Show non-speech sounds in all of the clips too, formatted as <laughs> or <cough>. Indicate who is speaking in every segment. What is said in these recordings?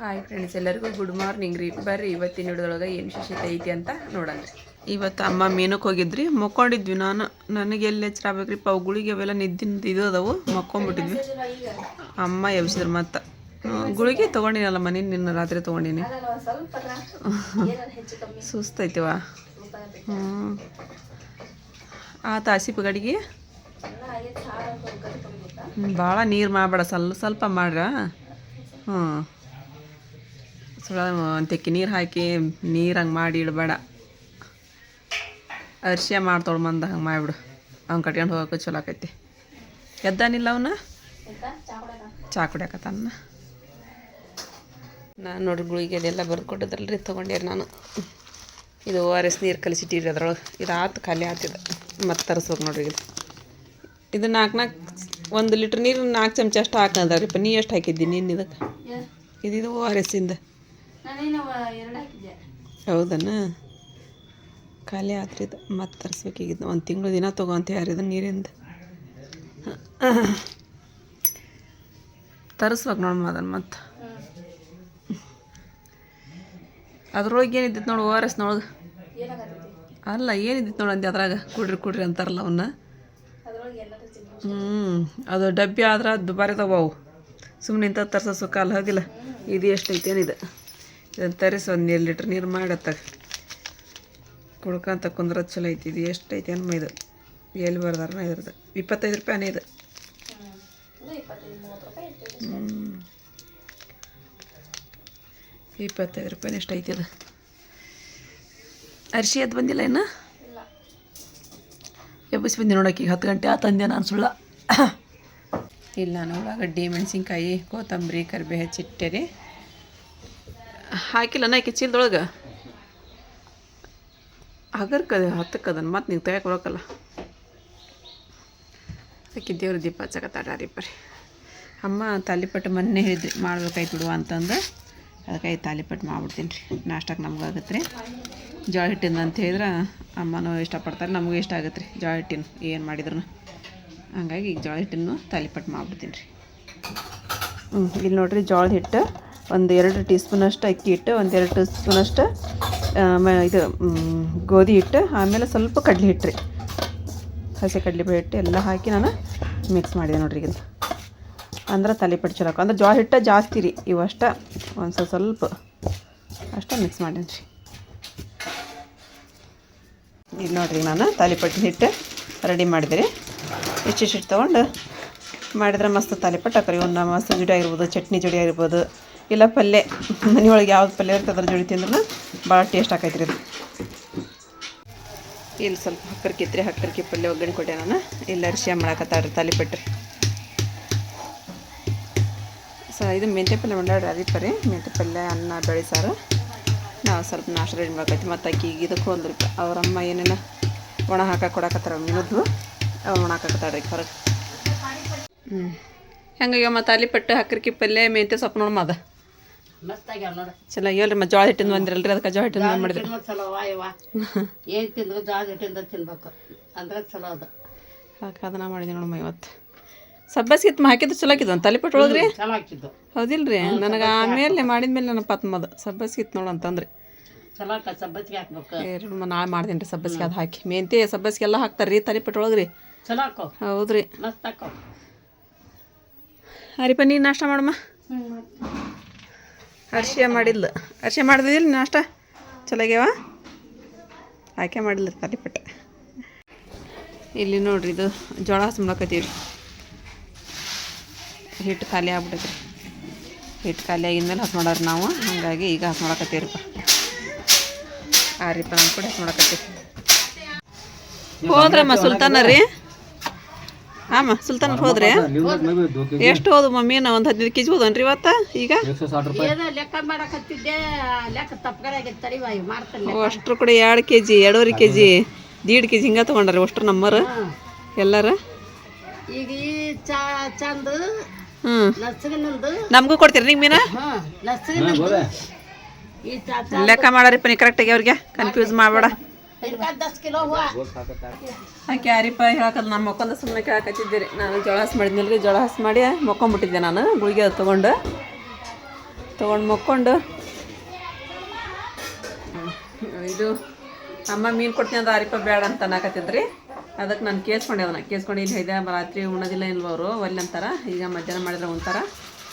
Speaker 1: Hi friends ಎಲ್ಲರಿಗೂ good morning ರೀ. ಬರ್ರಿ, ಇವತ್ತಿನ ಹಿಡಿದೊಳಗೆ ಏನು ವಿಶೇಷತೆ ಐತಿ ಅಂತ ನೋಡೋಣ ಇವತ್ತು ಅಮ್ಮ ಮೀನಕ್ಕೆ ಹೋಗಿದ್ರಿ, ಮಕ್ಕೊಂಡಿದ್ವಿ ನಾನು. ನನಗೆ ಎಲ್ಲಿ ಎಚ್ಚರ ಆಗ್ಬೇಕ್ರಿ? ಗುಳಿಗೆ ಅವೆಲ್ಲ ನಿದ್ದಿನ ಇದು ಅದಾವು, ಮಕ್ಕೊಂಬಿಟ್ಟಿದ್ವಿ. ಅಮ್ಮ ಎಬ್ಸಿದ್ರು ಮತ್ತೆ. ಗುಳಿಗೆ ತೊಗೊಂಡಿನಲ್ಲ ಮನೆ, ನಿನ್ನ ರಾತ್ರಿ ತೊಗೊಂಡಿನಿ. ಸುಸ್ತೈತಿವ? ಹ್ಞೂ ಆತ ಹಸಿಪು ಗಡಿಗೆ? ಭಾಳ ನೀರು ಮಾಡಬೇಡ, ಸ್ವಲ್ಪ ಸ್ವಲ್ಪ ಮಾಡ್ರ? ಹ್ಞೂ ಸುಳ ಒಂದು ತೆಕ್ಕಿ ನೀರು ಹಾಕಿ ನೀರು ಹಂಗೆ ಮಾಡಿ ಇಡಬೇಡ. ಅರ್ಶಿಯ ಮಾಡ್ತೋಳು ಮಂದ ಹಂಗೆ ಮಾಡಿಬಿಡು ಅವ್ನು ಕಟ್ಕೊಂಡು ಹೋಗೋಕೆ ಚಲೋ ಆಕೈತಿ. ಎದ್ದಾನಿಲ್ಲ ಅವನ? ಚಾ ಕುಡಿಯಕತ್ತಾನ. ನಾನು ನೋಡಿ ಗುಳಿಗೆ ಅದೆಲ್ಲ ಬರ್ದು ಕೊಟ್ಟಿದ್ರಲ್ರಿ ತೊಗೊಂಡ್ಯಾರ ನಾನು. ಇದು ಓ ಆರ್ ಎಸ್ ನೀರು ಕಲಿಸಿಟ್ಟಿರಿ ಅದ್ರೊಳಗೆ. ಇದು ಆತು ಖಾಲಿ ಆತಿದೆ ಮತ್ತೆ ತರಿಸ್ಬೇಕು ನೋಡ್ರಿ ಇದು. ಇದು ನಾಲ್ಕು ನಾಲ್ಕು ಒಂದು ಲೀಟ್ರ್ ನೀರು ನಾಲ್ಕು ಚಮಚ ಅಷ್ಟು ಹಾಕಂದ್ರಿಪ್ಪ ನೀ ಎಷ್ಟು ಹಾಕಿದ್ದಿ ನೀನು ಇದಕ್ಕೆ ಇದಿದು ಓ ಆರ್ ಎಸ್ಸಿಂದ ಹೌದನ? ಖಾಲಿ ಆತ್ರಿ ಮತ್ತೆ ತರಿಸ್ಬೇಕೀಗಿದ್ದು ಒಂದು ತಿಂಗಳು ದಿನ ತೊಗೊಂತ ಯಾರಿದ ನೀರಿಂದ. ತರಿಸ್ಬೇಕು ನೋಡಮ್ಮ ಅದನ್ನು ಮತ್ತೆ. ಅದ್ರೊಳಗೆ ಏನಿದ್ದಿತ್ತು ನೋಡು ಓ ಆರ್ ಎಸ್ನೊಳಗೆ ಅಲ್ಲ ಏನಿದ್ದಿತ್ತು ನೋಡಿ ಅಂದೆ ಅದ್ರಾಗ. ಕುಡ್ರಿ ಕುಡ್ರಿ ಅಂತಾರಲ್ಲ ಅವನ್ನ ಹ್ಞೂ ಅದು ಡಬ್ಬಿ ಆದ್ರೆ ದುಬಾರಿ ತಗೋವು ಸುಮ್ಮನೆ ಇಂಥ ತರ್ಸೋ ಸುಖ ಅಲ್ಲ ಹೋಗಿಲ್ಲ ಇದು ಎಷ್ಟೈತೆ ಏನಿದೆ? ಇದನ್ನು ತರಿಸಿ ಒಂದು ಎರಡು ಲೀಟ್ರ್ ನೀರು ಮಾಡತ್ತಾಗ ಕುಡ್ಕೊಂತ ಕುಂದ್ರ ಚಲೋ ಐತಿ, ಇದು ಎಷ್ಟೈತೆ ಅನ್ಮ ಇದು. ಎಲ್ಲಿ ಬರ್ದಾರ ಇದ್ರದ್ದು ಇಪ್ಪತ್ತೈದು ರೂಪಾಯಿನೇ ಇದು. ಇಪ್ಪತ್ತೈದು ಇಪ್ಪತ್ತೈದು ಎಷ್ಟು ಐತಿ ಅದು. ಅರ್ಶಿ ಅದು ಬಂದಿಲ್ಲ ಇನ್ನು? ಎಬ್ಬಿಸಿ ಬಂದೆ ನೋಡೋಕೆ ಈಗ ಹತ್ತು ಗಂಟೆ ಆತಂದೆ ನಾನು ಸುಳ್ಳ. ಇಲ್ಲ ನಾನು ಉಳ್ಳಾಗಡ್ಡಿ ಮೆಣಸಿನ್ಕಾಯಿ, ಕೊತ್ತಂಬರಿ ಕರಿಬೇವು ಹಚ್ಚಿಟ್ಟೆ ರೀ. ಹಾಕಿಲ್ಲ ನಾಕಿ ಚೀಲದೊಳಗೆ ಹಗರ್ಕದ ಹತ್ತಕ್ಕೆ ಅದನ್ನು ಮತ್ತೆ ನೀವು ತೆಗಿಯಕ್ಕೆ ಬರೋಕ್ಕಲ್ಲ ಆಕೆ ದೇವ್ರ ದೀಪ ಹಚ್ಚಕತ್ತಾಡ್ರಿ ಬರ್ರಿ ಅಮ್ಮ ತಾಲಿಪಟ್ಟು ಮೊನ್ನೆ ಹೇಳಿದ್ರಿ, ಮಾಡ್ಬೇಕಾಯ್ತು ಬಿಡುವ ಅಂತಂದು. ಅದಕ್ಕೆ ತಾಲಿಪಟ್ಟು ಮಾಡ್ಬಿಡ್ತೀನಿ ರೀ ನಾಷ್ಟಕ್ಕೆ ನಮ್ಗೆ ಆಗತ್ತೆ ರೀ ಜೋಳ ಹಿಟ್ಟಿಂದ ಅಂತ ಹೇಳಿದ್ರೆ ಅಮ್ಮನೂ ಇಷ್ಟಪಡ್ತಾರೆ, ನಮಗೂ ಇಷ್ಟ ಆಗುತ್ತೆ ರೀ ಜೋಳ ಹಿಟ್ಟಿನ, ಏನು ಮಾಡಿದ್ರು ಹಂಗಾಗಿ ಈಗ ಜೋಳ ಹಿಟ್ಟಿನೂ ತಾಲಿಪಟ್ಟು ಮಾಡ್ಬಿಡ್ತೀನಿ ರೀ ಹ್ಞೂ ಇಲ್ಲಿ ನೋಡಿರಿ ಜೋಳದ ಹಿಟ್ಟು. ಒಂದು ಎರಡು ಟೀ ಸ್ಪೂನಷ್ಟು ಅಕ್ಕಿ ಹಿಟ್ಟು ಒಂದು ಎರಡು ಟೀ ಸ್ಪೂನಷ್ಟು ಇದು ಗೋಧಿ ಹಿಟ್ಟು, ಆಮೇಲೆ ಸ್ವಲ್ಪ ಕಡಲೆ ಹಿಟ್ಟು ರೀ. ಹಸಿ ಕಡಲೆ ಹಿಟ್ಟು ಎಲ್ಲ ಹಾಕಿ ನಾನು ಮಿಕ್ಸ್ ಮಾಡಿದೆ ನೋಡ್ರಿ ಈಗ ಅಂದ್ರೆ ತಾಲಿಪಟ್ಟು ಚಲೋ. ಅಂದ್ರೆ ಜೋಳ ಹಿಟ್ಟು ಜಾಸ್ತಿ ರೀ, ಇವು ಅಷ್ಟ. ಒಂದು ಸ್ವಲ್ಪ ಸ್ವಲ್ಪ ಅಷ್ಟೇ ಮಿಕ್ಸ್ ಮಾಡೀನಿ ರೀ. ಈಗ ನೋಡ್ರಿ ನಾನು ತಾಲಿಪಟ್ಟಿನ ಹಿಟ್ಟು ರೆಡಿ ಮಾಡಿದೆ ರೀ. ಇಷ್ಟಿಷ್ಟು ಹಿಟ್ಟು ತೊಗೊಂಡು ಮಾಡಿದ್ರೆ ಮಸ್ತ್ ತಾಲಿಪಟ್ಟು ಹಾಕ್ರಿ ಒಂದು ಮಸ್ತ್ ಜುಡಿ ಆಗಿರ್ಬೋದು, ಚಟ್ನಿ ಜುಡಿ ಆಗಿರ್ಬೋದು. ಇಲ್ಲ ಪಲ್ಯ. ಮನೆಯೊಳಗೆ ಯಾವ್ದು ಪಲ್ಯ ಇರ್ತದೆ ಅದ್ರ ಜೋಡಿ ತಿಂದ್ರೆ ಭಾಳ ಟೇಸ್ಟ್ ಆಕೈತ್ರಿ ಅದು. ಇಲ್ಲಿ ಸ್ವಲ್ಪ ಹಕ್ಕರ್ಕಿತ್ರಿ ಹಕ್ಕರ್ಕಿ ಪಲ್ಯ, ಒಗ್ಗರಣೆ ಕೊಟ್ಟೆ ನಾನು. ಇಲ್ಲ ಅರಿಶಿಯ ಮಾಡಾಕತ್ತಾಡ್ರಿ ತಾಲಿಪಟ್ರಿ ಸೊ ಇದು ಮೆಂತೆ ಪಲ್ಯ ಮಾಡ್ಯಾಡ್ರಿ ಅದಕ್ಕೆ ಪರಿ. ಮೆಂತೆ ಪಲ್ಯ, ಅನ್ನ, ಬೇಳೆ ಸಾರು. ನಾವು ಸ್ವಲ್ಪ ನಾಷ್ಟ ರೆಡಿ ಮಾಡ್ಕೈತಿ ಮತ್ತು ಅಕ್ಕಿ ಇದಕ್ಕೆ ರೂಪಾಯಿ ಅವ್ರಮ್ಮ ಏನೇನ ಒಣ ಹಾಕಕ್ಕೆ ಕೊಡಕತ್ತಾರ ಮಿನದ್ದು ಒಣ ಹಾಕತ್ತಾಡ್ರಿ ಹೊರಗೆ. ಹ್ಞೂ ಹೆಂಗಾಗ್ಯಾವ ಮತ್ತು ತಾಲಿಪಟ್ಟು ಹಕ್ಕರ್ಕಿ ಪಲ್ಯ ಮೆಂತೆ ಸೊಪ್ಪು ನೋಡಮ್ಮ ಅದ.
Speaker 2: ಮಸ್ತ್ ಆಗ್ಯಾವ ನೋಡ.
Speaker 1: ಚಲೋ ಹೇಳ್ರಿ ಮತ್ತೆ ಜೋಳ ಹಿಟ್ಟಿಂದ ಬಂದಿರಲ್ರಿ ಅದಕ್ಕೆ ಜೋಳ ಹಿಟ್ಟಿಂದ ಮಾಡಿದ್ರಿ?
Speaker 2: ಚಲೋ ವಾಯವ <laughs> ಏನ್ ತಿಂದ್ರು ಜೋಳ ಹಿಟ್ಟಿಂದ ತಿನ್ಬೇಕು. ಅಂದ್ರೆ ಚಲೋ ಅದ.
Speaker 1: ಹಾಕಿ ಅದನ್ನ ಮಾಡಿದೆ ನೋಡಮ್ಮ ಇವತ್ತು. ಸಬ್ಬಸ್ಗಿತ್ತು ಹಾಕಿದ್ದು ಚಲೋ ಹಾಕಿದ್ದು ಒಂದು ತಾಲಿಪಟ್ಟು ಒಳಗ್ರಿ? ಹೌದಿಲ್ರಿ? ನನಗೆ ಆಮೇಲೆ ಮಾಡಿದ್ಮೇಲೆ ನನ್ನ ಪತ್ಮದ ಸಬ್ಬಸ್ಗಿತ್ತು ನೋಡು ಅಂತಂದ್ರಿ. ಎರಡು ನಾಳೆ ಮಾಡ್ತೀನಿ ರೀ ಸಬ್ಬಸ್ಗೆ ಅದು ಹಾಕಿ. ಮೆಂತೆ ಸಬ್ಬಸ್ಗೆ ಎಲ್ಲ ಹಾಕ್ತಾರೆ ರೀ ತಲೆಪಟ್ಟು ಒಳಗ್ರಿ?
Speaker 2: ಚಲೋ ಹಾಕೋ.
Speaker 1: ಹೌದ್ರಿ. ಅರಿಪ ನೀನು ನಾಷ್ಟ ಮಾಡಮ್ಮ? ಅರ್ಶಿಯ ಮಾಡಿದ್ಲು. ಅರ್ಶಿಯ ಮಾಡಿದಿಲ್ಲ ನಾಷ್ಟ ಚಲೋ ಆಯ್ಕೆ ಮಾಡಿಲ್ಲ ತಾಲಿಪಟ್ಟೆ ಇಲ್ಲಿ ನೋಡ್ರಿ ಇದು ಜೋಳ ಹಸಿ ಮಾಡಕತ್ತೀವಿ ರೀ ಹಿಟ್ಟು ಖಾಲಿ ಆಗ್ಬಿಟ್ಟೈತ್ರಿ. ಹಿಟ್ಟು ಖಾಲಿ ಆಗಿದ್ಮೇಲೆ ಹಸಿ ಮಾಡೋರು ನಾವು. ಹಾಗಾಗಿ ಈಗ ಹಾಸ್ ಮಾಡಕತ್ತೀವ್ರಿಪ್ಪ ಆ ರೀಪ ಅಂದ್ಕೊಂಡು ಕೂಡ ಹಸಿ ಮಾಡಕತ್ತೀವಿ ಹೋದ್ರಮ್ಮ ಸುಲ್ತಾನ ರೀ? ಆಮ ಸುಲ್ತಾನ್ ಹೋದ್ರೆ? ಎಷ್ಟು ಹೋದು ಮಮ್ಮಿನ ಒಂದು ಹದಿನೈದು ಕೆ ಜಿ ಹೋದನ್ರಿ ಇವತ್ತ ಈಗ? ಅಷ್ಟ್ರ ಕೂಡ ಎರಡು ಕೆ ಜಿ ಎರಡೂವರೆ ಕೆ ಜಿ ದೀಡ್ ಕೆ ಜಿ ಹಿಂಗೆ ತೊಗೊಂಡ್ರಿ ಅಷ್ಟ್ರು ನಮ್ಮರು ಎಲ್ಲಾರ?
Speaker 2: ಈಗ ಈ ಚಾ ಚಂದ
Speaker 1: ನಮಗೂ ಕೊಡ್ತೀರಿ ನೀವು ಮೀನ? ಲೆಕ್ಕ ಮಾಡಾರಿಪ್ಪ ನೀ ಕರೆಕ್ಟಾಗಿ ಅವ್ರಿಗೆ. ಕನ್ಫ್ಯೂಸ್ ಮಾಡಬೇಡ. ಹಾಕಿ ಯಾರಿಪ್ಪ ಹೇಳಕಲ್ಲ ನಮ್ಮ ಮಕ್ಕಂದ ಸುಮ್ಮನೆ ಕೇಳಕತ್ತಿದ್ದೀರಿ ನಾನು ಜೋಳ ಹಸ್ ಮಾಡಿದ್ನಲ್ರಿ ಜೋಳ ಹಸ್ ಮಾಡಿ ಮಕ್ಕೊಂಬಿಟ್ಟಿದ್ದೆ ನಾನು, ಗುಳಿಗೆ ಅದು ತೊಗೊಂಡು. ತೊಗೊಂಡು ಮಕ್ಕೊಂಡು. ಇದು ಅಮ್ಮ ಮೀನು ಕೊಡ್ತೀನಿ ಅಂದ್ರೆ ಅರಿಪ ಬೇಡ ಅಂತ ಅನ್ನಕತ್ತಿದ್ರಿ ಅದಕ್ಕೆ ನಾನು ಕೇಸ್ಕೊಂಡೆ ಅದನ್ನ ಕೇಸ್ಕೊಂಡು ಇಲ್ಲಿ ಐದೆ ರಾತ್ರಿ ಉಣ್ಣೋದಿಲ್ಲ ಇಲ್ವ ಅವರು ಒಲ್ಲಿ ಅಂತಾರ. ಈಗ ಮಧ್ಯಾಹ್ನ ಮಾಡಿದ್ರೆ ಉಂತಾರ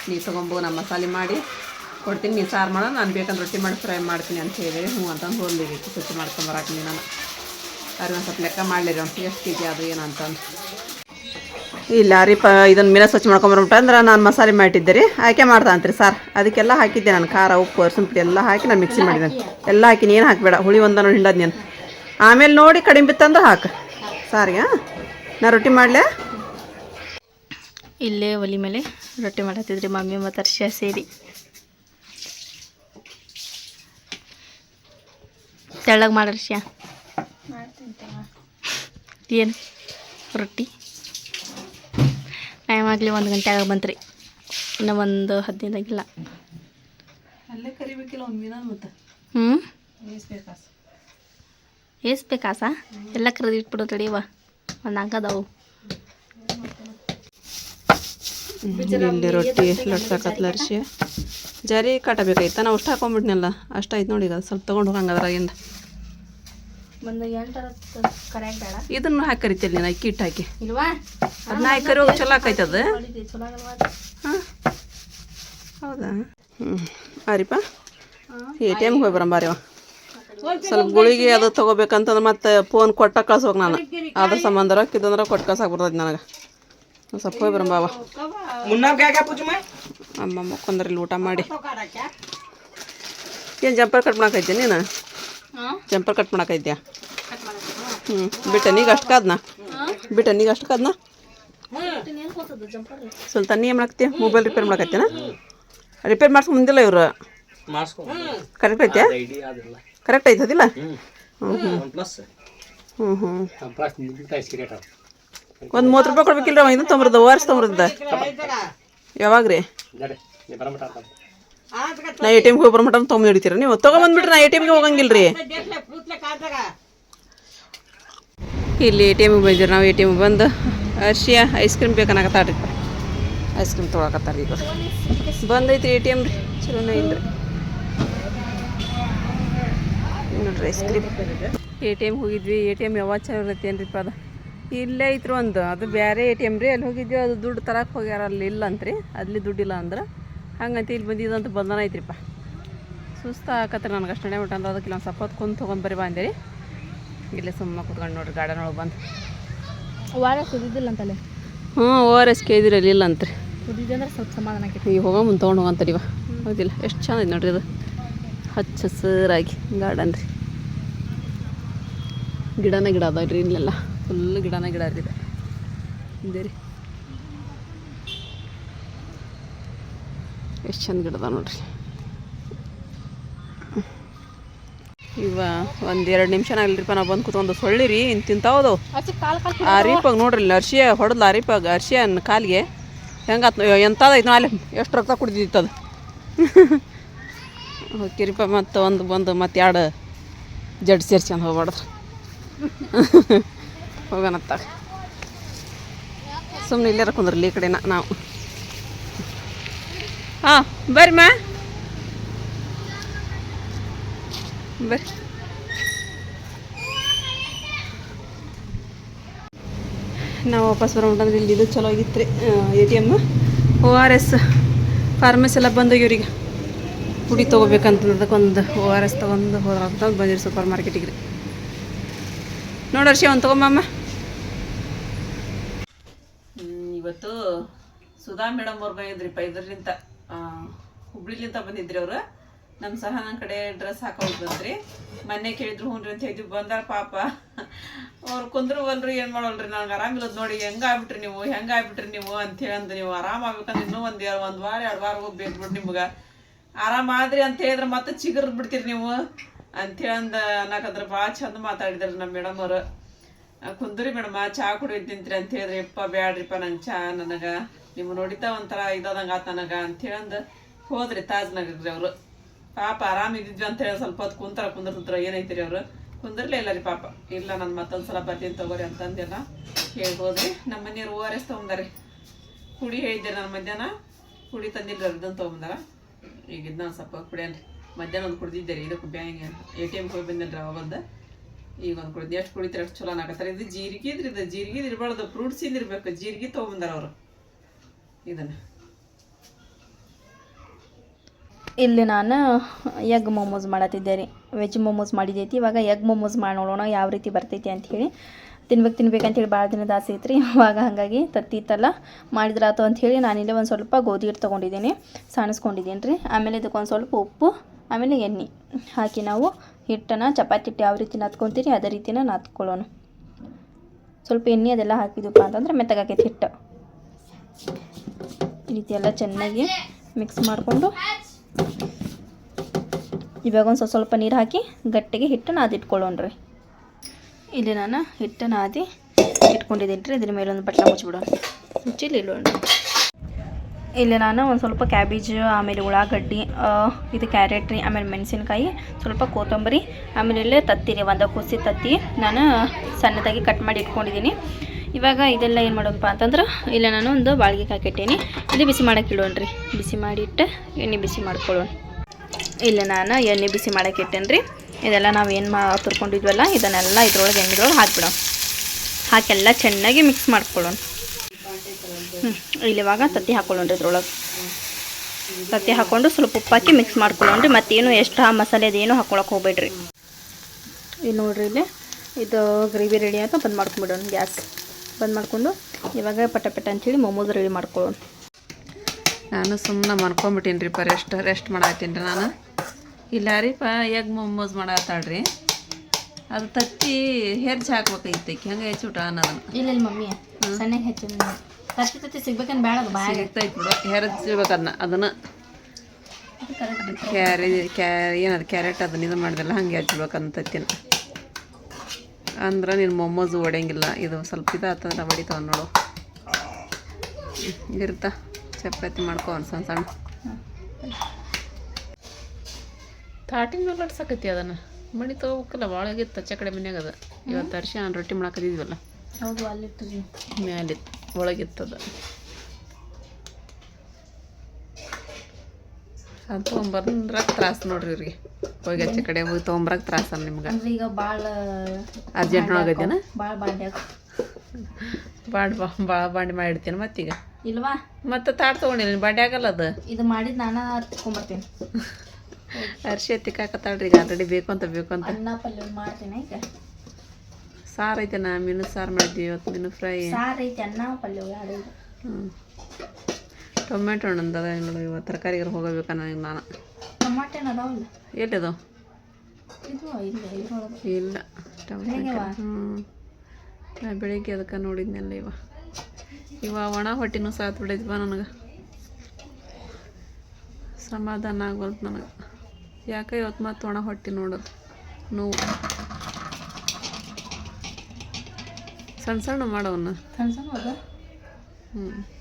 Speaker 1: ನೀ ತೊಗೊಂಬೋ ನಮ್ಮ ಮಸಾಲೆ ಮಾಡಿ. ಕೊಡ್ತೀನಿ, ನೀನು ಸಾರು ಮಾಡೋ, ನಾನು ಬೇಕಂದ್ರೆ ರೊಟ್ಟಿ ಮಾಡಿ ಫ್ರೈ ಮಾಡ್ತೀನಿ ಅಂತ ಹೇಳಿ ಹ್ಞೂ ಅಂತಂದು ಹೋಗ್ಲಿಗೆ ಸ್ವಚ್ಛ ಮಾಡ್ಕೊಂಬರಾಕ್ತೀನಿ ನಾನು. ಅವ್ರಿಗೆ ಒಂದು ಸ್ವಲ್ಪ ಲೆಕ್ಕ ಮಾಡಲಿರಿ ಎಷ್ಟು ಕೆ ಜಿ ಅದು. ಏನಂತಂದು ಇಲ್ಲ ರೀ, ಪ ಇದನ್ನು ಮೀನ ಸ್ವಚ್ಛ ಮಾಡ್ಕೊಂಬರ್ಬಿಟ್ಟು ಅಂದ್ರೆ ನಾನು ಮಸಾಲೆ ಮಾಡಿದ್ದೆ ರೀ. ಆಯ್ಕೆ ರೀ ಸಾರ್. ಅದಕ್ಕೆಲ್ಲ ಹಾಕಿದ್ದೆ ನಾನು, ಖಾರ, ಉಪ್ಪು ಅರ್ಸಿನ ಪುಡಿ ಎಲ್ಲ ಹಾಕಿ ನಾನು ಮಿಕ್ಸಿ ಮಾಡಿದೆ. ಎಲ್ಲ ಹಾಕಿ ಏನು ಹಾಕಬೇಡ ಹುಳಿ ಒಂದನ್ನು ಹಿಂಡದ್ ನೀನು. ಆಮೇಲೆ ನೋಡಿ ಕಡಿಮೆ ಬಿತ್ತಂದ್ರೆ ಹಾಕು. ಸಾರಿಗೆ ನಾ ರೊಟ್ಟಿ ಮಾಡಲೆ?
Speaker 3: ಇಲ್ಲೇ ಒಲಿ ಮೇಲೆ ರೊಟ್ಟಿ ಮಾಡತ್ತಿದ್ರಿ, ಮಮ್ಮಿ ಮತ್ತು ಅರ್ಷ ಸೇರಿ. ತೆಳ್ಳಗೆ ಮಾಡರ್ಷ ಏನು? ರೊಟ್ಟಿ? ಟೈಮ್ ಆಗಲಿ ಒಂದು ಗಂಟೆ ಆಗ ಬಂತ್ರಿ. ಇನ್ನೂ ಒಂದು ಹದಿನೈದು ಆಗಿಲ್ಲ
Speaker 1: ಅಲ್ಲೇ ಕರಿಬೇಕಿಲ್ಲ ಒಂದು ಮೀನ ಮತ್ತು.
Speaker 3: ಹ್ಞೂ ಏಸ್ಬೇಕಾಸ. ಎಲ್ಲ ಕರೆದು ಇಟ್ಬಿಡು ತಡಿಯವ ಒಂದು ಹಂಗದವು
Speaker 1: ಇಲ್ಲಿ ರೊಟ್ಟಿ ಲಟ್ಸಕತ್ಲ ಅರ್ಶಿ. ಜರಿ ಕಟ್ಟಬೇಕಾಯ್ತ ನಾವು ಅಷ್ಟು ಹಾಕೊಂಡ್ಬಿಟ್ನಲ್ಲ ಅಷ್ಟು ಆಯ್ತು ನೋಡಿ ಈಗ ಸ್ವಲ್ಪ ತೊಗೊಂಡು ಹೋಗಂಗೆ ಅದ್ರಾಗಿಂದ.
Speaker 3: ಒಂದು ಎಂಟರ
Speaker 1: ಇದನ್ನು ಹಾಕಿ ಕರಿತೀರಿ ನೀನು ಅಕ್ಕಿ ಹಿಟ್ಟು ಹಾಕಿ.
Speaker 3: ಇಲ್ವಾ?
Speaker 1: ಅದನ್ನ ಹಾಕಿ ಕರಿ ಹೋಗಿ ಚಲೋ ಆಕೈತದ.
Speaker 3: ಚಲೋ
Speaker 1: ಹಾಂ. ಹೌದಾ? ಹ್ಞೂ ಆರಿಪ ಎ ಟಿ ಎಮ್ಗೆ ಹೋಗಿ ಬರಂಬಾರಿ ಅವ. ಸ್ವಲ್ಪ ಗುಳಿಗೆ ಅದು ತೊಗೋಬೇಕಂತಂದ್ರೆ ಮತ್ತೆ ಫೋನ್ ಕೊಟ್ಟ ಕಳ್ಸ್ಬೇಕು ನಾನು. ಅದ್ರ ಸಂಬಂಧ ರೊಕ್ಕ ಇದಂದ್ರೆ ಕೊಟ್ಟು ಕಳ್ಸಕ್ಕೆ ಬರ್ತೈತಿ ನನಗೆ. ಒಂದ್ ಸ್ವಲ್ಪ ಹೋಗಿ ಬರಂಬಾವ ಅಮ್ಮ ಮಕ್ಕೊಂದ್ರೆ ಇಲ್ಲಿ ಊಟ ಮಾಡಿ. ಏನು ಜಂಪರ್ ಕಟ್ ಮಾಡಕ್ಕೈತೆ ನೀನು? ಜಂಪರ್ ಕಟ್ ಮಾಡಕೈತ್ಯಾ? ಹ್ಞೂ ಬಿಟ್ಟ ನೀಗ ಅಷ್ಟು ಕಾದ್ನ? ಬಿಟ್ಟ ನೀಗ ಅಷ್ಟು ಕಾದ್ನ? ಸ್ವಲ್ಪ ತನ್ನಿ ಏನು ಮಾಡಕತ್ತಿ? ಮೊಬೈಲ್ ರಿಪೇರ್ ಮಾಡಕತ್ತೇನ? ರಿಪೇರ್ ಮಾಡ್ಸ್ಕೊಂಡ್ ಮುಂದಿಲ್ಲ ಇವರು? ಕರೆಕ್ಟ್ ಐತೆ ಕರೆಕ್ಟ್ ಐತದಿಲ್ಲ ಹ್ಞೂ ಹ್ಞೂ ಹ್ಞೂ ಒಂದು ಮೂವತ್ತು ರೂಪಾಯಿ ಕೊಡ್ಬೇಕಿಲ್ಲ ಇದನ್ನ ತೊಂಬರ್ದ ವಾರ್ಸ್ ತೊಂಬರ್ದ ಯಾವಾಗ ರೀ ನಾ ಎ ಟಿ ಎಮ್ಗೆ ಹೋಗಿ ಮಟ್ಟ ತೊಗೊಂಡು ಹಿಡಿತೀರ? ನೀವು ತೊಗೊಂಬಂದ್ಬಿಟ್ರೆ ನಾ ಎ ಟಿ ಎಮ್ಗೆ ಹೋಗಂಗಿಲ್ಲ ರೀ ಇಲ್ಲಿ ಎ ಟಿ ಎಮ್ಗೆ ಬಂದಿರಿ ನಾವು ಎ ಟಿ ಎಮ್ಗೆ ಬಂದು ಅರ್ಶಿಯ ಐಸ್ ಕ್ರೀಮ್ ಬೇಕನ್ನಕತ್ತಾಳ್ರಿ ಐಸ್ ಕ್ರೀಮ್ ತೊಗೊಳಕತ್ತಾರ ಈಗ. ಬಂದೈತಿ ಎ ಟಿ ಎಂ ರೀ, ಚಲೋನೇ ರೀ ನೋಡ್ರಿ ice cream A T M ಹೋಗಿದ್ವಿ ಎ ಟಿ ಎಂ ಯಾವಾಗ ಚಲೋ ಇರತ್ತೆ ಏನ್ರಿಪ್ಪ ಅದು? ಇಲ್ಲೇ ಐತ್ರಿ ಒಂದು, ಅದು ಬೇರೆ ಎ ಟಿ ಎಂ ರೀ, ಅಲ್ಲಿ ಹೋಗಿದ್ವಿ, ಅದು ದುಡ್ಡು ತರಕ್ಕೆ ಹೋಗ್ಯಾರ ಅಲ್ಲಿ ಇಲ್ಲ ಅಂತ್ರಿ, ಅಲ್ಲಿ ದುಡ್ಡಿಲ್ಲ ಅಂದ್ರೆ. ಹಂಗಂತ ಇಲ್ಲಿ ಬಂದಿದಂತ ಬಂಧನ ಐತ್ರಿಪ್ಪ. ಸುಸ್ತು ಆಕತ್ರಿ ನನಗೆ ಅಷ್ಟು ನಡೆ ಅಂದ್ರೆ ಅದಕ್ಕೆ ಒಂದು ಸ್ವಲ್ಪ ಹೊತ್ತು ಕುಂತು ತೊಗೊಂಬರಿ ಬಂದೆ ರೀ ಇಲ್ಲೇ ಸುಮ್ಮನೆ ಕುತ್ಕೊಂಡು ನೋಡ್ರಿ ಗಾರ್ಡನ್ ಒಳಗೆ ಬಂದು.
Speaker 3: ವಾರ ಕುದಿದ್ದಿಲ್ಲ ಅಂತಲೇ?
Speaker 1: ಹ್ಞೂ ಓ ಆರ್ ಎಸ್ ಕೆ ಇದ್ರಲ್ಲಿ ಇಲ್ಲ ಅಂತ್ರಿ.
Speaker 3: ಕುದಿದೆ ಅಂದ್ರೆ ಸ್ವಲ್ಪ ಸಮಾಧಾನ ಆಕೈತಿ
Speaker 1: ಈಗ ಹೋಗೋ ಮುಂದೆ ತೊಗೊಂಡು ಹೋಗಂತಡಿವ ಹೌದಿಲ್ಲ ಎಷ್ಟು ಚಂದ ಐತೆ ನೋಡ್ರಿ ಅದು ಹಚ್ಚ ಹಸಿರಾಗಿ ಗಾರ್ಡನ್ ರೀ. ಗಿಡನೇ ಗಿಡ ಅದಾವ ರೀ ಇಲ್ಲೆಲ್ಲ. ಫುಲ್ ಗಿಡನೇ ಗಿಡ ಇದೆ ರೀ ಎಷ್ಟು ಚಂದ ಗಿಡದ ನೋಡ್ರಿ. ಇವ ಒಂದು ಎರಡು ನಿಮಿಷ ಆಗ್ಲಿರಿಪ್ಪ ನಾವು ಬಂದು ಕೂತ್ಕೊಂಡು ಸೊಳ್ಳಿ ರೀ ಇನ್ ತಿಂತಾವದು
Speaker 3: ಅರಿಪಾಗ
Speaker 1: ಆ ರೀಪಾಗ ನೋಡ್ರಿ ಅರ್ಶಿಯ ಹೊಡೆದ್ಲ ಆ ರೀಪಾಗ ಅರ್ಶಿಯನ್ ಕಾಲಿಗೆ. ಹೆಂಗಾತ್ ಎಂಥದೈತೆ ಅಲ್ಲಿ ಎಷ್ಟು ರಕ್ತ ಕುಡಿದಿತ್ತು ಅದು? ಓಕೆರಿಪ್ಪ ಮತ್ತು ಒಂದು ಬಂದು ಮತ್ತೆ ಎರಡು ಜಡ್ ಸೇರ್ಸ್ಕೊಂಡು ಹೋಗ್ಬಾರ್ದು. ಹೋಗೋಣತ್ತ ಸುಮ್ಮನೆ ಇಲ್ಲೇ ಕುಂದ್ರಲಿ ಈ ಕಡೆನ ನಾವು. ಹಾಂ ಬರ್ರಿ ಮಾ. ಬರ್ರಿ. ನಾವು ವಾಪಸ್ ಬರೋಂಟಂದ್ರೆ ಇಲ್ಲಿ ಇದು ಚಲೋ ಆಗಿತ್ತು ರೀ A T M O R S pharmacy ಎಲ್ಲ ಬಂದೋಗ್ಯವ್ರಿಗೆ ಪುಡಿ ತೊಗೋಬೇಕಂತಂದಕ್ಕೆ ಒಂದು ಓ ಆರ್ ಎಸ್ ತೊಗೊಂಡು ಹೋದ್ರಂತ ಬಂದಿರಿ ಸೂಪರ್ ಮಾರ್ಕೆಟಿಗೆ ರೀ. ನೋಡರ್ಷಿ ಒಂದು ತೊಗೊಂಬಮ್ಮ ಇವತ್ತು ಸುಧಾ ಮೇಡಮ್ ಅವ್ರು ಬಂದಿದ್ರಿ ಇದರಿಂದ ಹುಬ್ಳಿಲಿಂದ ಬಂದಿದ್ರಿ ಅವರು. ನಮ್ಮ ಸಹ ನನ್ನ ಕಡೆ ಡ್ರೆಸ್ ಹಾಕೊಂಡು ಬಂದ್ರಿ. ಮೊನ್ನೆ ಕೇಳಿದ್ರು ಹ್ಞೂ ಅಂತ ಹೇಳಿದ್ವಿ. ಬಂದಾರ ಪಾಪ. ಅವ್ರು ಕುಂದ್ರು ಬಂದ್ರು ಏನು ಮಾಡೋಲ್ರಿ? ನನಗೆ ಆರಾಮಿಲ್ಲದ್ ನೋಡಿ, ಹೆಂಗೆ ಆಗ್ಬಿಟ್ರಿ ನೀವು? ಹೆಂಗೆ ಆಗ್ಬಿಟ್ರಿ ನೀವು ಅಂತ ಹೇಳಂದು ನೀವು ಆರಾಮ ಆಗ್ಬೇಕಂದ್ರೆ ಇನ್ನೂ ಒಂದು ಒಂದು ವಾರ, ಎರಡು ವಾರ ಹೋಗ್ಬೇಕು ಬಿಟ್ಟು ನಿಮ್ಗೆ. ಆರಾಮಾದ್ರಿ ಅಂತ ಹೇಳಿದ್ರೆ ಮತ್ತೆ ಚಿಗರ್ ಬಿಡ್ತೀರಿ ನೀವು ಅಂತ ಹೇಳಂದ ಅನ್ನಕಂದ್ರೆ ಭಾಳ ಚಂದ ಮಾತಾಡಿದ್ರು ನಮ್ಮ ಮೇಡಮ್ ಅವರು. ಕುಂದ್ರಿ ಮೇಡಮ್, ಚಾ ಕುಡಿ ತಿಂತೀರಿ ಅಂತ ಹೇಳಿದ್ರಿ, ಯಪ್ಪ, ಬ್ಯಾಡ್ರಿಪ್ಪ, ನಂಗೆ ಚಹಾ ನನಗೆ. ನಿಮ್ಮ ನೋಡಿತಾ ಒಂಥರ ಇದಾದಂಗೆ ಆತ ನನಗೆ ಅಂತ ಹೇಳಂದು ಹೋದ್ರಿ ತಾಜ್ ನಗರ್ರಿ ಅವರು. ಪಾಪ ಆರಾಮಿದ್ವಿ ಅಂತ ಹೇಳಿ ಸ್ವಲ್ಪ ಹೊತ್ತು ಕುಂತಾರ ಕುಂದಿರ್ತಿದ್ರ ಏನೈತಿರಿ ಅವರು? ಕುಂದಿರ್ಲೇ ಇಲ್ಲ ರೀ ಪಾಪ. ಇಲ್ಲ, ನಾನು ಮತ್ತೊಂದು ಸಲ ಬರ್ತೀನಿ ತಗೋರಿ ಅಂತಂದೆಲ್ಲ ಹೇಳಿ ಹೋದ್ರಿ ನಮ್ಮ ಮನೆಯವ್ರು ಓ ಆರ್ ಎಸ್ ತೊಗೊಂಡಾರಿ. ಹುಡಿ ಹೇಳಿದ್ದೆ ನಾನು ಮಧ್ಯಾಹ್ನ. ಹುಡಿ ತಂದಿಲ್ಲ ಅದನ್ನು ತೊಗೊಂಬಂದಾರ. ಈಗ ಇದನ್ನ ಸ್ವಲ್ಪ ಕುಡಿಯನ್ರಿ ಮಧ್ಯಾಹ್ನ ಒಂದು ಕುಡ್ದಿದ್ದೆ ರೀ ಇದಕ್ಕೆ ಬ್ಯಾಂಕ್ ಎ ಟಿ ಎಂ ಹೋಗಿ ಬಂದಿಲ್ಲ ಅವಾಗಂದ. ಈಗ ಒಂದು ಕುಡ್ದು ಎಷ್ಟು ಕುಡಿತಾರೆ ಎಷ್ಟು ಚಲೋ ನಾಕತ್ತಾರೆ ಇದು ಜೀರಿಗೆ ಇದ್ರಿ ಇದು ಜೀರಿಗೆ ಇರಬಾರ್ದು. ಫ್ರೂಟ್ಸ್ ಇರ್ಬೇಕು ಜೀರಿಗೆ ತೊಗೊಂಬಂದಾರ ಅವರು. ಇದನ್ನು.
Speaker 3: ಇಲ್ಲಿ ನಾನು ಎಗ್ ಮೊಮೋಸ್ ಮಾಡತ್ತಿದ್ದೆ ರೀ. ವೆಜ್ ಮೊಮೋಸ್ ಮಾಡಿದೈತಿ. ಇವಾಗ ಎಗ್ ಮೊಮೋಸ್ ಮಾಡಿ ನೋಡೋಣ ಯಾವ ರೀತಿ ಬರ್ತೈತಿ ಅಂಥೇಳಿ ತಿನ್ಬೇಕು ತಿನ್ಬೇಕು ಅಂತೇಳಿ ಭಾಳ ದಿನದ ಆಸೆ ಐತ್ರಿ. ಇವಾಗ ಹಾಗಾಗಿ ತತ್ತಿತ್ತಲ್ಲ. ಮಾಡಿದ್ರಾತು ಅಂಥೇಳಿ ನಾನಿಲ್ಲೇ ಒಂದು ಸ್ವಲ್ಪ ಗೋಧಿ ಹಿಟ್ಟು ತೊಗೊಂಡಿದ್ದೀನಿ. ಸಾಣಿಸ್ಕೊಂಡಿದ್ದೀನಿ ರೀ. ಆಮೇಲೆ ಇದಕ್ಕೆ ಒಂದು ಸ್ವಲ್ಪ ಉಪ್ಪು, ಆಮೇಲೆ ಎಣ್ಣೆ ಹಾಕಿ ನಾವು ಹಿಟ್ಟನ್ನು, ಚಪಾತಿ ಹಿಟ್ಟು ಯಾವ ರೀತಿ ನಾದ್ಕೊತೀರಿ ಅದೇ ರೀತಿನ ನಾದ್ಕೊಳ್ಳೋಣ ಸ್ವಲ್ಪ ಎಣ್ಣೆ ಅದೆಲ್ಲ ಹಾಕಿದಪ್ಪ ಅಂತಂದ್ರೆ ಮೆತ್ತಗಾಕೈತಿ ಹಿಟ್ಟು. ಈ ರೀತಿ ಎಲ್ಲ ಚೆನ್ನಾಗಿ ಮಿಕ್ಸ್ ಮಾಡಿಕೊಂಡು ಇವಾಗ ಒಂದು ಸ್ವಲ್ಪ ಸ್ವಲ್ಪ ನೀರು ಹಾಕಿ ಗಟ್ಟಿಗೆ ಹಿಟ್ಟು ನಾದಿಟ್ಕೊಳ್ಳೋಣ್ರಿ ಇಲ್ಲಿ ನಾನು ಹಿಟ್ಟು ನಾದಿ ಇಟ್ಕೊಂಡಿದ್ದೀನಿ ರೀ. ಇದ್ರ ಮೇಲೆ ಒಂದು ಬಟ್ಲ ಮುಚ್ಚಿಬಿಡೋಣ. ಮುಚ್ಚಿಲಿ ಇಡೋಣ ಇಲ್ಲಿ ನಾನು ಒಂದು ಸ್ವಲ್ಪ ಕ್ಯಾಬೇಜ್, ಆಮೇಲೆ ಉಳ್ಳಾಗಡ್ಡಿ ಇದು ಕ್ಯಾರೆಟ್ ರೀ, ಆಮೇಲೆ ಮೆಣಸಿನ್ಕಾಯಿ, ಸ್ವಲ್ಪ ಕೊತ್ತಂಬರಿ, ಆಮೇಲೆ ಇಲ್ಲೇ ತತ್ತಿ ರೀ, ಒಂದು ಕುಸಿ ತತ್ತಿ ನಾನು ಸಣ್ಣದಾಗಿ ಕಟ್ ಮಾಡಿ ಇಟ್ಕೊಂಡಿದ್ದೀನಿ. ಇವಾಗ ಇದೆಲ್ಲ ಏನು ಮಾಡೋದಪ್ಪ ಅಂತಂದ್ರೆ, ಇಲ್ಲ ನಾನು ಒಂದು ಬಾಳ್ಗೆ ಹಾಕಿಟ್ಟೀನಿ ಇದು ಬಿಸಿ ಮಾಡಕ್ಕೆ ಇಡೋಣ್ರಿ. ಬಿಸಿ ಮಾಡಿಟ್ಟು ಎಣ್ಣೆ ಬಿಸಿ ಮಾಡ್ಕೊಳ್ಳೋಣ. ಇಲ್ಲ ನಾನು ಎಣ್ಣೆ ಬಿಸಿ ಮಾಡಕ್ಕೆ ಇಟ್ಟೇನೆ ರೀ ಇದೆಲ್ಲ ನಾವು ಏನು ಮಾ ತುರ್ಕೊಂಡಿದ್ವಲ್ಲ, ಇದನ್ನೆಲ್ಲ ಇದ್ರೊಳಗೆ ಎಣ್ಣೆದ್ರೊಳಗೆ ಹಾಕ್ಬಿಡೋಣ. ಹಾಕೆಲ್ಲ ಚೆನ್ನಾಗಿ ಮಿಕ್ಸ್ ಮಾಡ್ಕೊಳ್ಳೋಣ. ಹ್ಞೂ ಇಲ್ಲಿ ಇವಾಗ ತತ್ತಿ ಹಾಕೊಳ್ಳೋಣ್ರಿ ಇದ್ರೊಳಗೆ. ತತ್ತಿ ಹಾಕ್ಕೊಂಡು ಸ್ವಲ್ಪ ಉಪ್ಪು ಹಾಕಿ ಮಿಕ್ಸ್ ಮಾಡ್ಕೊಳ್ಳೋಣ್ರಿ. ಮತ್ತೇನು ಎಷ್ಟು ಮಸಾಲೆ ಅದೇನು ಹಾಕೊಳಕ್ಕೆ ಹೋಗ್ಬೇಡ್ರಿ. ಇಲ್ಲಿ ನೋಡ್ರಿ ಇಲ್ಲಿ, ಇದು ಗ್ರೇವಿ ರೆಡಿ ಆಯ್ತು ಬಂದ್ ಮಾಡ್ಕೊಂಬಿಡೋಣ ಗ್ಯಾಸ್. ಬಂದ್ ಮಾಡಿಕೊಂಡು ಇವಾಗ ಪಟ ಪಟ ಅಂಥೇಳಿ ಮೊಮೋಸ್ ರೆಡಿ ಮಾಡ್ಕೊಳ್ಳೋಣ.
Speaker 1: ನಾನು ಸುಮ್ಮನೆ ಮನ್ಕೊಂಬಿಟ್ಟೀನಿ ರೀ ಪ ರೆಸ್ಟ್ ರೆಸ್ಟ್ ಮಾಡತ್ತೀನಿ ರೀ ನಾನು. ಇಲ್ಲ ರೀ ಪಾ ಎಗ್ ಮೊಮೋಸ್ ಮಾಡತ್ತಾಳ್ರಿ ಅದು ತತ್ತಿ ಹೆರ್ಜ್ ಹಾಕ್ಬೇಕೈತಿ ಹಂಗೆ ಹೆಚ್ಚುಟ ಅನ್ನೋದನ್ನ.
Speaker 3: ಇಲ್ಲ ಇಲ್ಲ ಮಮ್ಮಿ ಸಣ್ಣಗೆ ಹೆಚ್ಚು ತತ್ತಿ ತತ್ತಿ ಸಿಗ್ಬೇಕನ್ ಬೇಡ
Speaker 1: ಸಿಗ್ತೈತಿ ಬಿಡು ಹೆರ್ಜ್ಬೇಕು ಅದನ್ನ ಅದನ್ನ. ಕ್ಯಾರಿ ಕ್ಯಾ ಏನದು ಕ್ಯಾರೆಟ್ ಅದನ್ನ ಇದು ಮಾಡಿದಲ್ಲ ಹಂಗೆ ಹಚ್ಬೇಕು ಅದನ್ನ ತತ್ತಿನ. ಅಂದ್ರೆ ನೀನು ಮೊಮ್ಮೋಸ್ ಒಡೆಯಂಗಿಲ್ಲ ಇದು ಸ್ವಲ್ಪ ಇದಾತಂದ್ರೆ ಹೊಡಿತಾವ ನೋಡು. ಇರ್ತ ಚಪಾತಿ ಮಾಡ್ಕೊ ಒಂದು ಸಣ್ಣ. ಸಣ್ಣ ತಾಟಿನ ಮೇಲೆ ಲಟ್ಸಕತ್ತಿ ಅದನ್ನು. ಮಣಿ ತೊಗೋಬೇಕಲ್ಲ ಭಾಳ ಆಗಿತ್ತು ಅಚ್ಚ ಕಡೆ ಮನ್ಯಾಗ ಅದ. ಇವತ್ತು ಅರ್ಶಿ ನಾನು ರೊಟ್ಟಿ ಮಾಡಾಕತ್ತಿದ್ವಲ್ಲ.
Speaker 3: ಹೌದು ಅಲ್ಲಿಟ್ಟು
Speaker 1: ಮ್ಯಾಲೆ ಒಳಗಿತ್ತದ ಅದು. ತೊಗೊಂಬರ್ದ್ರಾಗ ತ್ರಾಸ ನೋಡ್ರಿ ಇವ್ರಿಗೆ. ಹೋಗಿ ಕಡೆ ಹೋಗಿ ತೊಗೊಂಬರಕ್ಕೆ ತ್ರಾಸ ನಿಮ್ಗೆ.
Speaker 3: ಅಂದ್ರೆ ಈಗ ಭಾಳ
Speaker 1: ಅರ್ಜೆಂಟ್ ಒಳಗೈತೇನ
Speaker 3: ಭಾಳ ಬಾಂಡ್ಯಾಗ
Speaker 1: ಬಾಡ್ ಬಾ ಭಾಳ ಬಾಂಡಿ ಮಾಡಿಡ್ತೀನಿ ಮತ್ತೀಗ?
Speaker 3: ಇಲ್ವಾ?
Speaker 1: ಮತ್ತೆ ತಾಟ್ ತೊಗೊಂಡಿಲ್ಲ ಬಾಂಡಿ ಆಗಲ್ಲ ಅದು?
Speaker 3: ಇದು ಮಾಡಿ ನಾನು ಹತ್ಕೊಂಬರ್ತೀನಿ
Speaker 1: ಅರ್ಶಿ ಎತ್ತಿಕಾಕತ್ತಾಳ್ರಿ ಈಗ ಆಲ್ರೆಡಿ ಬೇಕು ಅಂತ ಬೇಕು ಅಂತ.
Speaker 3: ಅನ್ನ ಪಲ್ಯ ಮಾಡ್ತೀನಿ ಈಗ.
Speaker 1: ಸಾರು ಐತೆನಾ ಮೀನು ಸಾರು ಮಾಡಿದ್ವಿ ಇವತ್ತು ಮೀನು ಫ್ರೈ.
Speaker 3: ಸಾರು ಐತೆ ಅನ್ನ ಪಲ್ಯ
Speaker 1: ಹ್ಞೂ ಟೊಮೆಟೊ ಹಣ್ಣು ಅದ ನೋಡು ಇವತ್ತು ತರಕಾರಿಗೆ ಹೋಗಬೇಕ ನನಗೆ ನಾನು.
Speaker 3: ಅದಾವಲ್ಲ?
Speaker 1: ಎಲ್ಲಿದು?
Speaker 3: ಇದು ಇಲ್ಲ ಇದ್ರೊಳಗೆ.
Speaker 1: ಇಲ್ಲ ಟೊಮೆಟೊ ಹ್ಞೂ ಬೆಳಿಗ್ಗೆ ಅದಕ್ಕೆ ನೋಡಿದ್ನಲ್ಲ ಇವ. ಇವ ಒಣ ಹೊಟ್ಟಿನೂ ಸಾತ್ ಬಿಡೈತಿ ನನಗೆ. ಸಮಾಧಾನ ಆಗೋಲ್ತು ನನಗೆ. ಯಾಕೆ ಇವತ್ತು ಮತ್ತೆ ಒಣ ಹೊಟ್ಟಿ ನೋಡೋದು? ನೋವು. ಸಣ್ಣ ಸಣ್ಣ ಮಾಡೋವನ್ನ
Speaker 3: ಸಣ್ಣ ಸಣ್ಣ
Speaker 1: ಹ್ಞೂ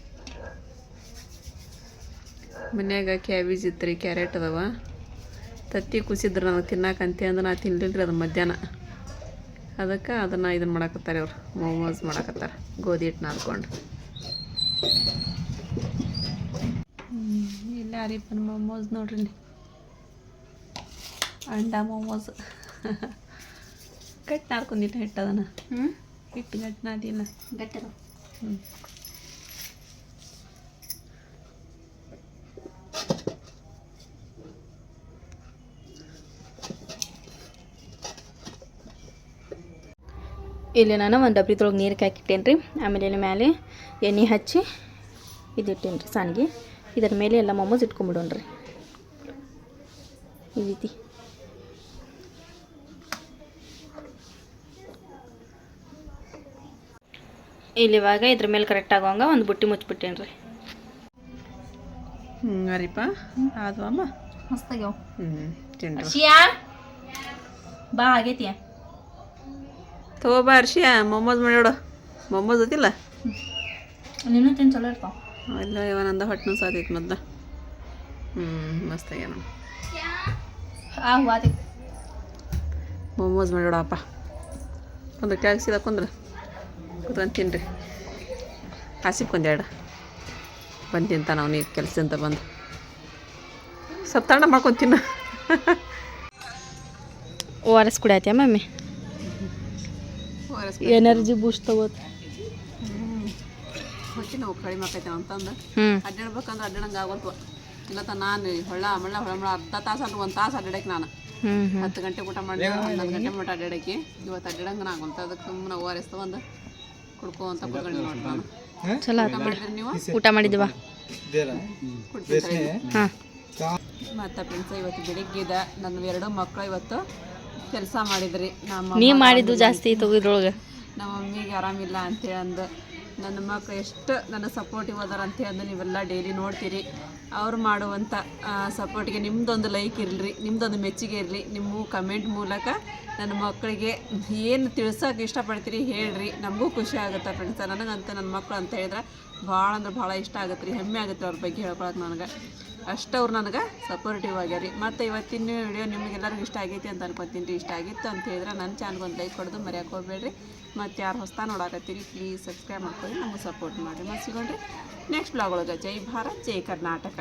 Speaker 1: ಮನ್ಯಾಗ ಕ್ಯಾಬೇಜ್ ಇತ್ತು ರೀ ಕ್ಯಾರೆಟ್ ಅದಾವ. ತತ್ತಿ ಕುಸಿದ್ರು ನನಗೆ ತಿನ್ನಕಂತೆ ಅಂದ್ರೆ ನಾ ತಿನ್ಲಿಲ್ಲ ರೀ ಅದು ಮಧ್ಯಾಹ್ನ. ಅದಕ್ಕೆ ಅದನ್ನು ಇದನ್ನು ಮಾಡಾಕತ್ತಾರೆ ಅವ್ರು ಮೋಮೋಸ್ ಮಾಡಕತ್ತಾರೆ ಗೋಧಿ ಹಿಟ್ಟು ನಾದ್ಕೊಂಡು. ಇಲ್ಲ ರೀಪನ್ ಮೊಮೋಸ್ ನೋಡ್ರಿ. ಅಂಡ ಮೋಮೋಸ್. ಗಟ್ಟಿ ನಾದ್ಕೊಂಡಿಲ್ಲ ಹಿಟ್ಟು ಅದನ್ನು.
Speaker 3: ಹ್ಞೂ
Speaker 1: ಹಿಟ್ಟು ಗಟ್ಟಿ ನಾದಿಲ್ಲ. ಹ್ಞೂ
Speaker 3: ಇಲ್ಲಿ ನಾನು ಒಂದು ಡಬ್ರಿದೊಳಗೆ ನೀರು ಹಾಕಿಟ್ಟೇನಿ ರೀ ಆಮೇಲೆ ಇಲ್ಲಿ ಮೇಲೆ ಎಣ್ಣೆ ಹಚ್ಚಿ ಇದಿಟ್ಟೇನಿ ರೀ ಸಾನಿಗೆ. ಇದರ ಮೇಲೆ ಎಲ್ಲ ಮೊಮೋಸ್ ಇಟ್ಕೊಂಬಿಡೋಣ ರೀ ಈ ರೀತಿ. ಇಲ್ಲಿ ಇವಾಗ ಇದ್ರ ಮೇಲೆ ಕರೆಕ್ಟ್ ಆಗೋಂಗ ಒಂದು ಬುಟ್ಟಿ ಮುಚ್ಚಿಬಿಟ್ಟೇನಿ ರೀ
Speaker 1: ಹ್ಞೂ ಅದು ಅಮ್ಮ
Speaker 3: ಮಸ್ತಾಗ್ಯಾವ
Speaker 1: ಹ್ಞೂ
Speaker 3: ಬಾ ಆಗೈತಿ.
Speaker 1: ತಗೋಬಾ ಅರ್ಶಿಯ ಮಾಡಿ ಮಾಡಿಬಿಡು ಮೊಮ್ಮದ್ ಗೊತ್ತಿಲ್ಲ
Speaker 3: ನೀನು ತಿನ್ ಚಲೋ ಇರ್ತಾವ.
Speaker 1: ಇಲ್ಲ ಇವನಂದ ಹೊಟ್ಟೆನೂ ಸಾತೈತಿ ಮೊದ್ಲ. ಹ್ಞೂ ಮಸ್ತ್ ಆಗ್ಯಾನ ಮೊಮೋಸ್ ಮಾಡಿಬಿಡಪ್ಪ ಒಂದು ಕ್ಯಾಗ್ ಸೀದಾ ಕುಂದ್ರೆ. ಕುತ್ಕೊಂಡು ತಿನ್ರಿ. ಹಾಸಿಗೆ ಎರಡು ಬಂದು ತಿಂತಾನ ಅವನಿಗೆ ಕೆಲಸದಿಂದ ಬಂದು. ಸ್ವಲ್ಪ ತಣ್ಣ ಮಾಡ್ಕೊತೀನಿ
Speaker 3: ಓ ಆರ್ ಎಸ್ ಕುಡಿಯತ್ಯಾ ಮಮ್ಮಿ ಎನರ್ಜಿ ಬೂಸ್ಟ್ ತಗೋತ.
Speaker 1: ಹೊಟ್ಟೆ ನೋವು ಕಡಿಮೆ ಆಕೈತೆ ಅಂತಂದು ಅಡ್ಡಾಡ್ಬೇಕಂದ್ರೆ ಅಡ್ಡಾಡಂಗೆ ಆಗೋಲ್ತು ಇಲ್ಲತ್ತ ನಾನು ಹೊಳ್ಳ ಮಳ್ಳ ಹೊಳ ಮಳ ಅರ್ಧ ತಾಸು ಒಂದು ತಾಸು ಅಡ್ಡಾಡಕ್ಕೆ ನಾನು. ಹತ್ತು ಗಂಟೆ ಊಟ ಮಾಡಿ ಹನ್ನೊಂದು ಗಂಟೆ ಮಟ್ಟ ಅಡ್ಡಾಡಕ್ಕೆ. ಇವತ್ತು ಅಡ್ಡಾಡಂಗೆ ಆಗುಂತ ಅದಕ್ಕೆ ಸುಮ್ಮನೆ ಕುಡ್ಕೋ ತೊಗೊಂಡು ಕುಡ್ಕೊ ಅಂತ ಕುಡ್ಕೊಂಡು ನೋಡಿ ನಾನು.
Speaker 3: ಚಲೋ
Speaker 1: ಊಟ ಮಾಡಿದ್ರಿ ನೀವು?
Speaker 3: ಊಟ ಮಾಡಿದ್ವಾ
Speaker 1: ಮತ್ತೆ
Speaker 3: ಹಾಂ.
Speaker 1: ಮತ್ತು ಫ್ರೆಂಡ್ಸ್ ಇವತ್ತು ಬೆಳಿಗ್ಗೆದ ನನ್ನ ಎರಡು ಮಕ್ಕಳು ಇವತ್ತು ಕೆಲಸ ಮಾಡಿದ್ರಿ. ನಮ್ಮ
Speaker 3: ನೀ ಮಾಡಿದ್ದು ಜಾಸ್ತಿ ತೆಗೆದ್ರೊಳಗೆ.
Speaker 1: ನಮ್ಮ ಮಮ್ಮಿಗೆ ಆರಾಮಿಲ್ಲ ಅಂತೇಳಿ ಅಂದು ನನ್ನ ಮಕ್ಕಳು ಎಷ್ಟು ನನ್ನ ಸಪೋರ್ಟಿವ್ ಅದಾರ ಅಂತೇಳಿ ನೀವೆಲ್ಲ ಡೈಲಿ ನೋಡ್ತೀರಿ. ಅವ್ರು ಮಾಡುವಂಥ ಸಪೋರ್ಟ್ಗೆ ನಿಮ್ಮದೊಂದು ಲೈಕ್ ಇರಲಿ ನಿಮ್ಮದೊಂದು ಮೆಚ್ಚುಗೆ ಇರಲಿ ನಿಮ್ಮ ಕಮೆಂಟ್ ಮೂಲಕ ನನ್ನ ಮಕ್ಕಳಿಗೆ ಏನು ತಿಳ್ಸೋಕೆ ಇಷ್ಟಪಡ್ತೀರಿ ಹೇಳ್ರಿ. ನಮಗೂ ಖುಷಿ ಆಗುತ್ತೆ ಫ್ರೆಂಡ್ಸ್ ನನಗಂತ ನನ್ನ ಮಕ್ಕಳು ಅಂತ ಹೇಳಿದ್ರೆ ಭಾಳ ಅಂದ್ರೆ ಭಾಳ ಇಷ್ಟ ಆಗುತ್ತೆ ರೀ. ಹೆಮ್ಮೆ ಆಗುತ್ತೆ ಅವ್ರ ಬಗ್ಗೆ ಹೇಳ್ಕೊಳಕ್ಕೆ ನನಗೆ. ಅಷ್ಟು ಅವ್ರು ನನಗೆ ಸಪೋರ್ಟಿವ್ ಆಗ್ಯಾರಿ. ಮತ್ತು ಇವತ್ತಿನ ವಿಡಿಯೋ ನಿಮಗೆಲ್ಲರಿಗೂ ಇಷ್ಟ ಆಗೈತಿ ಅಂತ ಅನ್ಕೊತೀನಿ ರೀ. ಇಷ್ಟ ಆಗಿತ್ತು ಅಂತ ಹೇಳಿದ್ರೆ ನನ್ನ ಚಾನಲ್ಗೆ ಒಂದು ಲೈಕ್ ಕೊಡೋದು ಮರ್ಯಾಕೆ ಹೋಗ್ಬೇಡ್ರಿ. ಮತ್ತು ಯಾರು ಹೊಸ್ತಾ ನೋಡಾಕತ್ತೀರಿ ಪ್ಲೀಸ್ ಸಬ್ಸ್ಕ್ರೈಬ್ ಮಾಡ್ಕೊಳ್ಳಿ, ನಮಗೆ ಸಪೋರ್ಟ್ ಮಾಡಿರಿ. ಮತ್ತು ಸಿಗೋಣ್ರಿ ನೆಕ್ಸ್ಟ್ ಬ್ಲಾಗ್ ಒಳಗೆ. ಜೈ ಭಾರತ್, ಜೈ ಕರ್ನಾಟಕ.